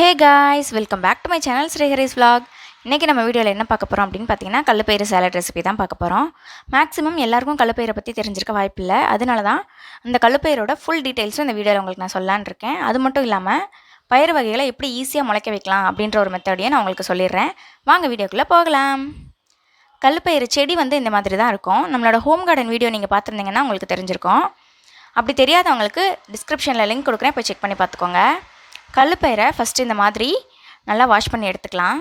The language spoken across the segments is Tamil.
Hey guys welcome back to my channel Srihari's vlog இன்றைக்கி நம்ம வீடியோவில் என்ன பார்க்க போகிறோம் அப்படின்னு பார்த்தீங்கன்னா கல்லுப்பயிறு சேலட் ரெசிபி தான் பார்க்க போகிறோம் மேக்ஸிமம் எல்லாருக்கும் கல்லுப்பயிரை பற்றி தெரிஞ்சிருக்க வாய்ப்பில்லை அதனால தான் அந்த கல்லுப்பயிரோட ஃபுல் டீட்டெயில்ஸும் இந்த வீடியோவில் உங்களுக்கு நான் சொல்லான் இருக்கேன். அது மட்டும் இல்லாமல் பயிர் வகைகளை எப்படி ஈஸியாக முளைக்க வைக்கலாம் அப்படின்ற ஒரு மெத்தடையும் நான் உங்களுக்கு சொல்லிடுறேன். வாங்க வீடியோக்குள்ளே போகலாம். கல்லுப்பயிறு செடி வந்து இந்த மாதிரி தான் இருக்கும். நம்மளோட ஹோம் கார்டன் வீடியோ நீங்கள் பார்த்துருந்தீங்கன்னா உங்களுக்கு தெரிஞ்சிருக்கும். அப்படி தெரியாதவங்களுக்கு டிஸ்கிரிப்ஷனில் லிங்க் கொடுக்குறேன். போய் செக் பண்ணி பார்த்துக்கோங்க. கல்லுப்பயிரை ஃபஸ்ட்டு இந்த மாதிரி நல்லா வாஷ் பண்ணி எடுத்துக்கலாம்.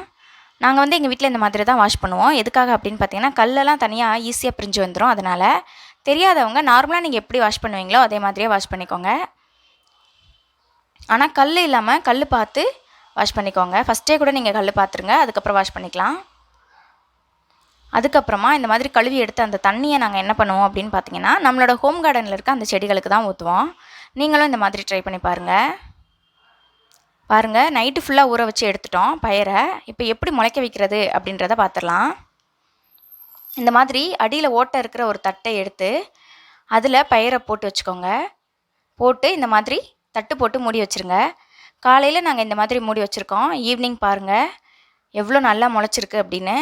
நாங்கள் வந்து எங்கள் வீட்டில் இந்த மாதிரி தான் வாஷ் பண்ணுவோம். எதுக்காக அப்படின்னு பார்த்தீங்கன்னா கல்லெல்லாம் தனியாக ஈஸியாக பிரிஞ்சு வந்துடும் அதனால் தெரியாதவங்க நார்மலாக நீங்கள் எப்படி வாஷ் பண்ணுவீங்களோ அதே மாதிரியே வாஷ் பண்ணிக்கோங்க. ஆனால் கல் இல்லாமல் கல் பார்த்து வாஷ் பண்ணிக்கோங்க. ஃபஸ்ட்டே கூட நீங்கள் கல் பார்த்துருங்க. அதுக்கப்புறம் வாஷ் பண்ணிக்கலாம். அதுக்கப்புறமா இந்த மாதிரி கழுவி எடுத்து அந்த தண்ணியை நாங்கள் என்ன பண்ணுவோம் அப்படின்னு பார்த்தீங்கன்னா நம்மளோட ஹோம் கார்டனில் இருக்க அந்த செடிகளுக்கு தான் ஊற்றுவோம் நீங்களும் இந்த மாதிரி ட்ரை பண்ணி பாருங்கள் பாருங்கள் நைட்டு ஃபுல்லாக ஊற வச்சு எடுத்துட்டோம் பயிரை. இப்போ எப்படி முளைக்க வைக்கிறது அப்படின்றத பார்த்துடலாம் இந்த மாதிரி அடியில் ஓட்டை இருக்கிற ஒரு தட்டை எடுத்து அதில் பயிரை போட்டு வச்சுக்கோங்க. போட்டு இந்த மாதிரி தட்டு போட்டு மூடி வச்சுருங்க. காலையில் நாங்கள் இந்த மாதிரி மூடி வச்சுருக்கோம். ஈவினிங் பாருங்கள் எவ்வளோ நல்லா முளைச்சிருக்கு அப்படின்னு.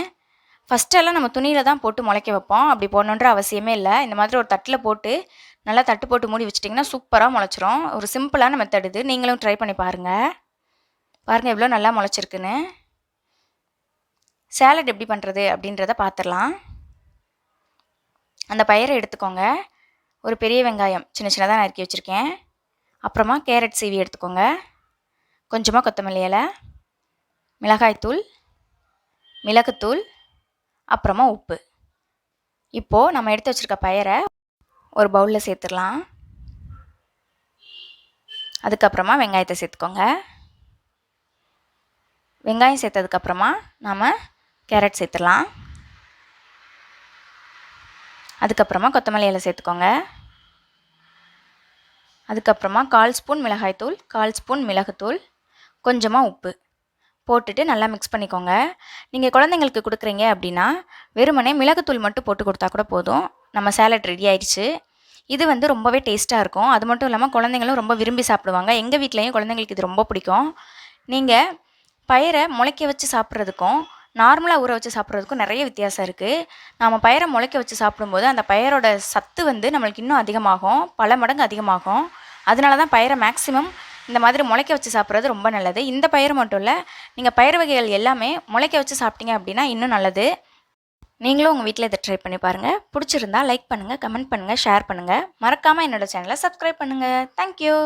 ஃபஸ்ட்டெல்லாம் நம்ம துணியில் தான் போட்டு முளைக்க வைப்போம். அப்படி போடணுன்ற அவசியமே இல்லை. இந்த மாதிரி ஒரு தட்டில் போட்டு நல்லா தட்டு போட்டு மூடி வச்சிட்டிங்கன்னா சூப்பராக முளைச்சிரும். ஒரு சிம்பிளான மெத்தட் இது. நீங்களும் ட்ரை பண்ணி பாருங்கள் பாருங்கள் எவ்வளோ நல்லா முளைச்சிருக்குன்னு. சேலட் எப்படி பண்ணுறது அப்படின்றத பார்த்துடலாம் அந்த பயிரை எடுத்துக்கோங்க. ஒரு பெரிய வெங்காயம் சின்ன சின்னதாக நறுக்கி வச்சுருக்கேன். அப்புறமா கேரட் சீவி எடுத்துக்கோங்க. கொஞ்சமாக கொத்தமல்லி இலை மிளகாய்த்தூள் மிளகுத்தூள் அப்புறமா உப்பு. இப்போது நம்ம எடுத்து வச்சுருக்க பயிரை ஒரு பவுலில் சேர்த்துடலாம் அதுக்கப்புறமா வெங்காயத்தை சேர்த்துக்கோங்க. வெங்காயம் சேர்த்ததுக்கப்புறமா நாம் கேரட் சேர்த்துடலாம். அதுக்கப்புறமா கொத்தமல்லி இலை சேர்த்துக்கோங்க. அதுக்கப்புறமா கால் ஸ்பூன் மிளகாய்த்தூள் கால் ஸ்பூன் மிளகுத்தூள் கொஞ்சமாக உப்பு போட்டுட்டு நல்லா மிக்ஸ் பண்ணிக்கோங்க. நீங்கள் குழந்தைங்களுக்கு கொடுக்குறீங்க அப்படின்னா வெறுமனே மிளகுத்தூள் மட்டும் போட்டு கொடுத்தா கூட போதும். நம்ம சேலட் ரெடி ஆயிடுச்சு. இது வந்து ரொம்பவே டேஸ்ட்டாக இருக்கும். அது மட்டும் இல்லாமல் குழந்தைங்களும் ரொம்ப விரும்பி சாப்பிடுவாங்க. எங்கள் வீட்லேயும் குழந்தைங்களுக்கு இது ரொம்ப பிடிக்கும். நீங்கள் பயிரை முளைக்க வச்சு சாப்பிட்றதுக்கும் நார்மலாக ஊற வச்சு சாப்பிட்றதுக்கும் நிறைய வித்தியாசம் இருக்குது நாம் பயிரை முளைக்க வச்சு சாப்பிடும்போது அந்த பயிரோட சத்து வந்து நம்மளுக்கு இன்னும் அதிகமாகும் பல மடங்கு அதிகமாகும். அதனால தான் பயிரை மேக்ஸிமம் இந்த மாதிரி முளைக்க வச்சு சாப்பிட்றது ரொம்ப நல்லது. இந்த பயிர் மட்டும் இல்லை நீங்கள் பயிர் வகைகள் எல்லாமே முளைக்க வச்சு சாப்பிட்டீங்க அப்படின்னா இன்னும் நல்லது. நீங்களும் உங்கள் வீட்டில் இதை ட்ரை பண்ணி பாருங்கள் பிடிச்சிருந்தா லைக் பண்ணுங்கள் கமெண்ட் பண்ணுங்கள் ஷேர் பண்ணுங்கள் மறக்காமல் என்னோடய சேனலை சப்ஸ்கிரைப் பண்ணுங்கள் தேங்க்யூ